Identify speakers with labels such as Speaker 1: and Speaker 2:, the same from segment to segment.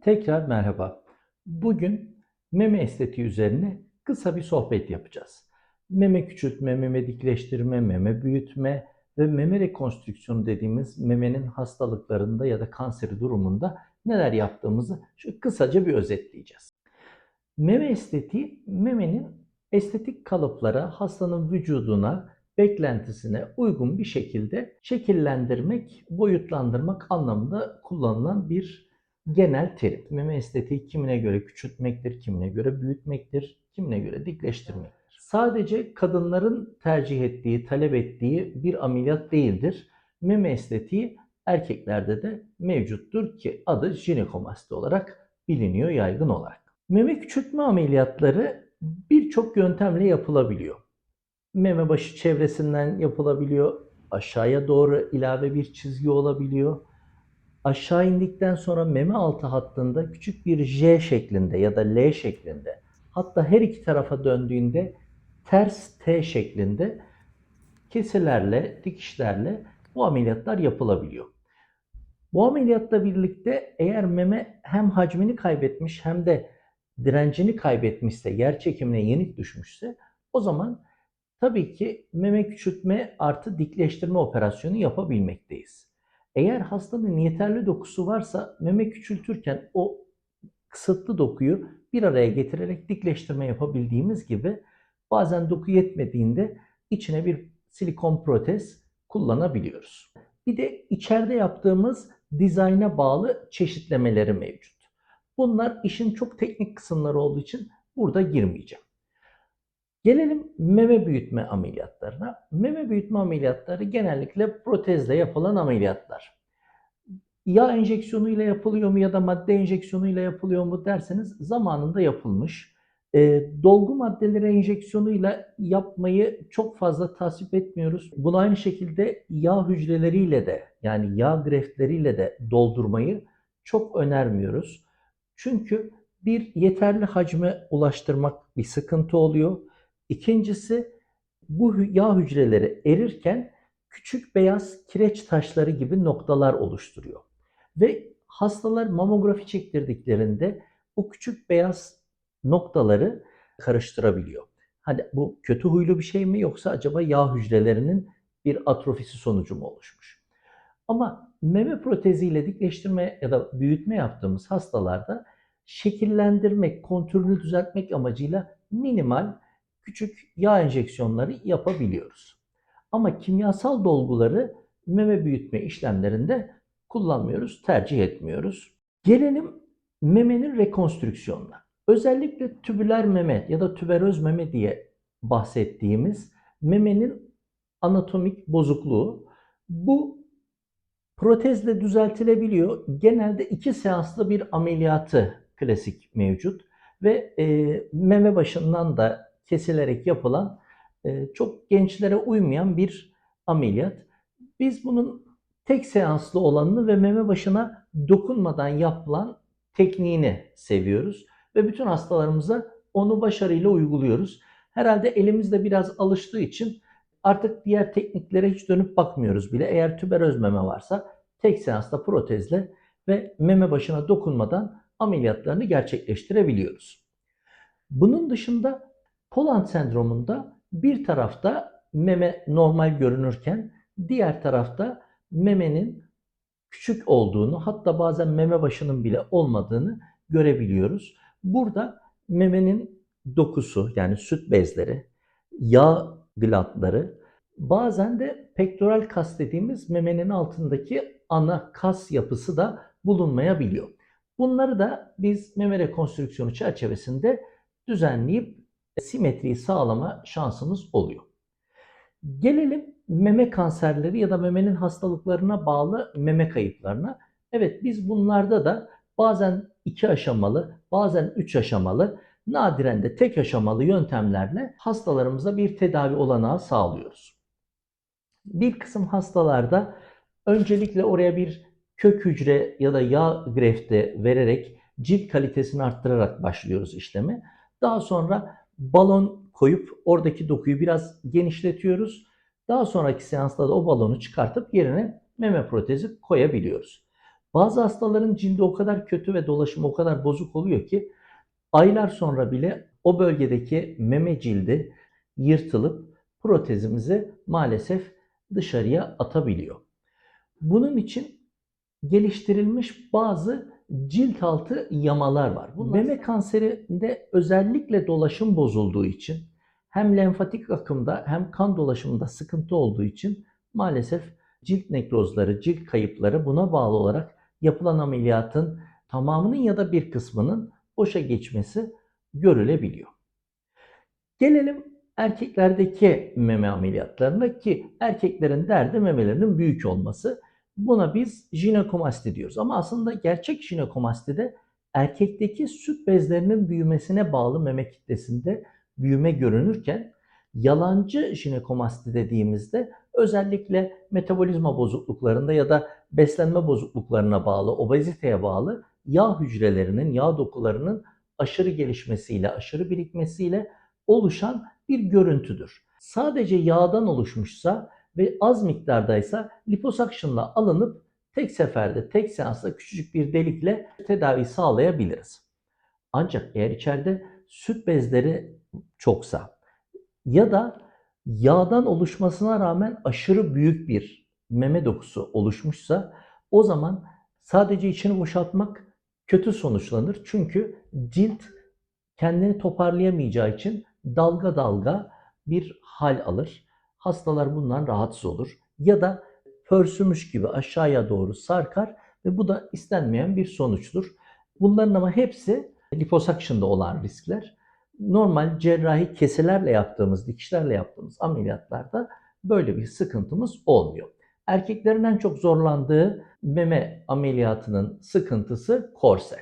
Speaker 1: Tekrar merhaba. Bugün meme estetiği üzerine kısa bir sohbet yapacağız. Meme küçültme, meme dikleştirme, meme büyütme ve meme rekonstrüksiyonu dediğimiz memenin hastalıklarında ya da kanseri durumunda neler yaptığımızı şu kısaca bir özetleyeceğiz. Meme estetiği memenin estetik kalıplara, hastanın vücuduna, beklentisine uygun bir şekilde şekillendirmek, boyutlandırmak anlamında kullanılan bir genel terim. Meme estetiği kimine göre küçültmektir, kimine göre büyütmektir, kimine göre dikleştirmektir. Sadece kadınların tercih ettiği, talep ettiği bir ameliyat değildir. Meme estetiği erkeklerde de mevcuttur ki adı jinekomasti olarak biliniyor yaygın olarak. Meme küçültme ameliyatları birçok yöntemle yapılabiliyor. Meme başı çevresinden yapılabiliyor, aşağıya doğru ilave bir çizgi olabiliyor aşağı indikten sonra meme altı hattında küçük bir J şeklinde ya da L şeklinde hatta her iki tarafa döndüğünde ters T şeklinde keselerle, dikişlerle bu ameliyatlar yapılabiliyor. Bu ameliyatla birlikte eğer meme hem hacmini kaybetmiş hem de direncini kaybetmişse, yer çekimine yenik düşmüşse o zaman tabii ki meme küçültme artı dikleştirme operasyonu yapabilmekteyiz. Eğer hastanın yeterli dokusu varsa meme küçültürken o kısıtlı dokuyu bir araya getirerek dikleştirme yapabildiğimiz gibi bazen doku yetmediğinde içine bir silikon protez kullanabiliyoruz. Bir de içeride yaptığımız dizayna bağlı çeşitlemeleri mevcut. Bunlar işin çok teknik kısımları olduğu için burada girmeyeceğim. Gelelim meme büyütme ameliyatlarına. Meme büyütme ameliyatları genellikle protezle yapılan ameliyatlar. Yağ enjeksiyonuyla yapılıyor mu ya da madde enjeksiyonuyla yapılıyor mu derseniz zamanında yapılmış. E, dolgu maddeleri enjeksiyonuyla yapmayı çok fazla tasvip etmiyoruz. Bunu aynı şekilde yağ hücreleriyle de yani yağ greftleriyle de doldurmayı çok önermiyoruz. Çünkü bir yeterli hacme ulaştırmak bir sıkıntı oluyor. İkincisi bu yağ hücreleri erirken küçük beyaz kireç taşları gibi noktalar oluşturuyor. Ve hastalar mamografi çektirdiklerinde bu küçük beyaz noktaları karıştırabiliyor. Hani bu kötü huylu bir şey mi yoksa acaba yağ hücrelerinin bir atrofisi sonucu mu oluşmuş? Ama meme proteziyle dikleştirme ya da büyütme yaptığımız hastalarda şekillendirmek, kontürünü düzeltmek amacıyla minimal küçük yağ enjeksiyonları yapabiliyoruz. Ama kimyasal dolguları meme büyütme işlemlerinde kullanmıyoruz, tercih etmiyoruz. Gelelim memenin rekonstrüksiyonuna. Özellikle tübüler meme ya da tüberöz meme diye bahsettiğimiz memenin anatomik bozukluğu. Bu protezle düzeltilebiliyor. Genelde iki seanslı bir ameliyatı klasik mevcut ve e, meme başından da kesilerek yapılan e, çok gençlere uymayan bir ameliyat. Biz bunun tek seanslı olanını ve meme başına dokunmadan yapılan tekniğini seviyoruz ve bütün hastalarımıza onu başarıyla uyguluyoruz. Herhalde elimizde biraz alıştığı için artık diğer tekniklere hiç dönüp bakmıyoruz bile. Eğer tüberöz meme varsa tek seansta protezle ve meme başına dokunmadan ameliyatlarını gerçekleştirebiliyoruz. Bunun dışında Poland sendromunda bir tarafta meme normal görünürken diğer tarafta memenin küçük olduğunu hatta bazen meme başının bile olmadığını görebiliyoruz. Burada memenin dokusu yani süt bezleri, yağ glatları bazen de pektoral kas dediğimiz memenin altındaki ana kas yapısı da bulunmayabiliyor. Bunları da biz meme rekonstrüksiyonu çerçevesinde düzenleyip simetriyi sağlama şansımız oluyor. Gelelim meme kanserleri ya da memenin hastalıklarına bağlı meme kayıplarına. Evet biz bunlarda da bazen iki aşamalı, bazen üç aşamalı, nadiren de tek aşamalı yöntemlerle hastalarımıza bir tedavi olanağı sağlıyoruz. Bir kısım hastalarda öncelikle oraya bir kök hücre ya da yağ grefti vererek cilt kalitesini arttırarak başlıyoruz işlemi. Daha sonra balon koyup oradaki dokuyu biraz genişletiyoruz. Daha sonraki seansta da o balonu çıkartıp yerine meme protezi koyabiliyoruz. Bazı hastaların cildi o kadar kötü ve dolaşımı o kadar bozuk oluyor ki aylar sonra bile o bölgedeki meme cildi yırtılıp protezimizi maalesef dışarıya atabiliyor. Bunun için geliştirilmiş bazı cilt altı yamalar var. Bunlar meme kanserinde özellikle dolaşım bozulduğu için hem lenfatik akımda hem kan dolaşımında sıkıntı olduğu için maalesef cilt nekrozları, cilt kayıpları buna bağlı olarak yapılan ameliyatın tamamının ya da bir kısmının boşa geçmesi görülebiliyor. Gelelim erkeklerdeki meme ameliyatlarına ki erkeklerin derdi memelerinin büyük olması. Buna biz jinekomasti diyoruz. Ama aslında gerçek jinekomastide erkekteki süt bezlerinin büyümesine bağlı meme kitlesinde büyüme görünürken yalancı jinekomasti dediğimizde özellikle metabolizma bozukluklarında ya da beslenme bozukluklarına bağlı, obeziteye bağlı yağ hücrelerinin, yağ dokularının aşırı gelişmesiyle, aşırı birikmesiyle oluşan bir görüntüdür. Sadece yağdan oluşmuşsa ve az miktardaysa liposakşınla alınıp tek seferde, tek seansta küçücük bir delikle tedavi sağlayabiliriz. Ancak eğer içeride süt bezleri çoksa ya da yağdan oluşmasına rağmen aşırı büyük bir meme dokusu oluşmuşsa o zaman sadece içini boşaltmak kötü sonuçlanır. Çünkü cilt kendini toparlayamayacağı için dalga dalga bir hal alır. Hastalar bundan rahatsız olur. Ya da pörsümüş gibi aşağıya doğru sarkar ve bu da istenmeyen bir sonuçtur. Bunların ama hepsi liposakşında olan riskler. Normal cerrahi keselerle yaptığımız, dikişlerle yaptığımız ameliyatlarda böyle bir sıkıntımız olmuyor. Erkeklerin en çok zorlandığı meme ameliyatının sıkıntısı korse.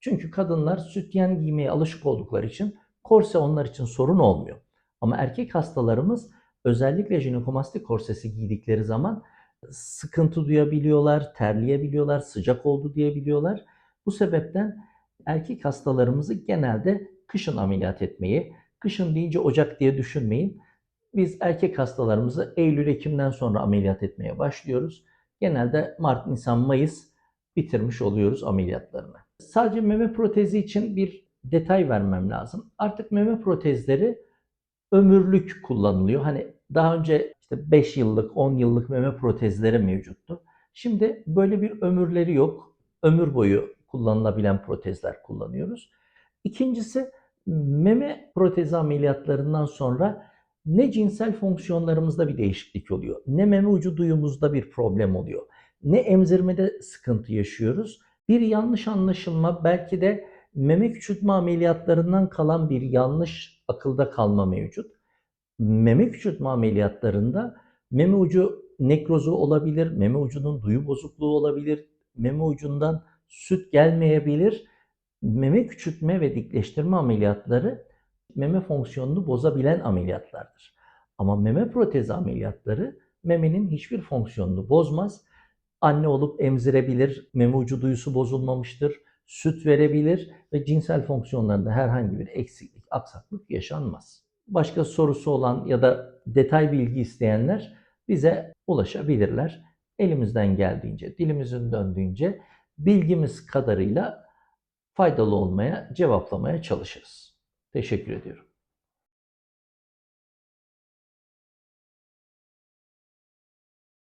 Speaker 1: Çünkü kadınlar sütyen giymeye alışık oldukları için korse onlar için sorun olmuyor. Ama erkek hastalarımız özellikle jinekomasti korsesi giydikleri zaman sıkıntı duyabiliyorlar, terleyebiliyorlar, sıcak oldu diyebiliyorlar. Bu sebepten erkek hastalarımızı genelde kışın ameliyat etmeyi, kışın deyince Ocak diye düşünmeyin. Biz erkek hastalarımızı Eylül-Ekim'den sonra ameliyat etmeye başlıyoruz. Genelde Mart, Nisan, Mayıs bitirmiş oluyoruz ameliyatlarını. Sadece meme protezi için bir detay vermem lazım. Artık meme protezleri ömürlük kullanılıyor. Hani daha önce işte 5 yıllık, 10 yıllık meme protezleri mevcuttu. Şimdi böyle bir ömürleri yok. Ömür boyu kullanılabilen protezler kullanıyoruz. İkincisi meme protezi ameliyatlarından sonra ne cinsel fonksiyonlarımızda bir değişiklik oluyor, ne meme ucu duyumuzda bir problem oluyor, ne emzirmede sıkıntı yaşıyoruz. Bir yanlış anlaşılma belki de meme küçültme ameliyatlarından kalan bir yanlış akılda kalma mevcut. Meme küçültme ameliyatlarında meme ucu nekrozu olabilir, meme ucunun duyu bozukluğu olabilir, meme ucundan süt gelmeyebilir. Meme küçültme ve dikleştirme ameliyatları meme fonksiyonunu bozabilen ameliyatlardır. Ama meme protezi ameliyatları memenin hiçbir fonksiyonunu bozmaz. Anne olup emzirebilir, meme ucu duyusu bozulmamıştır, süt verebilir ve cinsel fonksiyonlarında herhangi bir eksiklik, aksaklık yaşanmaz. Başka sorusu olan ya da detay bilgi isteyenler bize ulaşabilirler. Elimizden geldiğince, dilimizin döndüğünce bilgimiz kadarıyla faydalı olmaya, cevaplamaya çalışırız. Teşekkür ediyorum.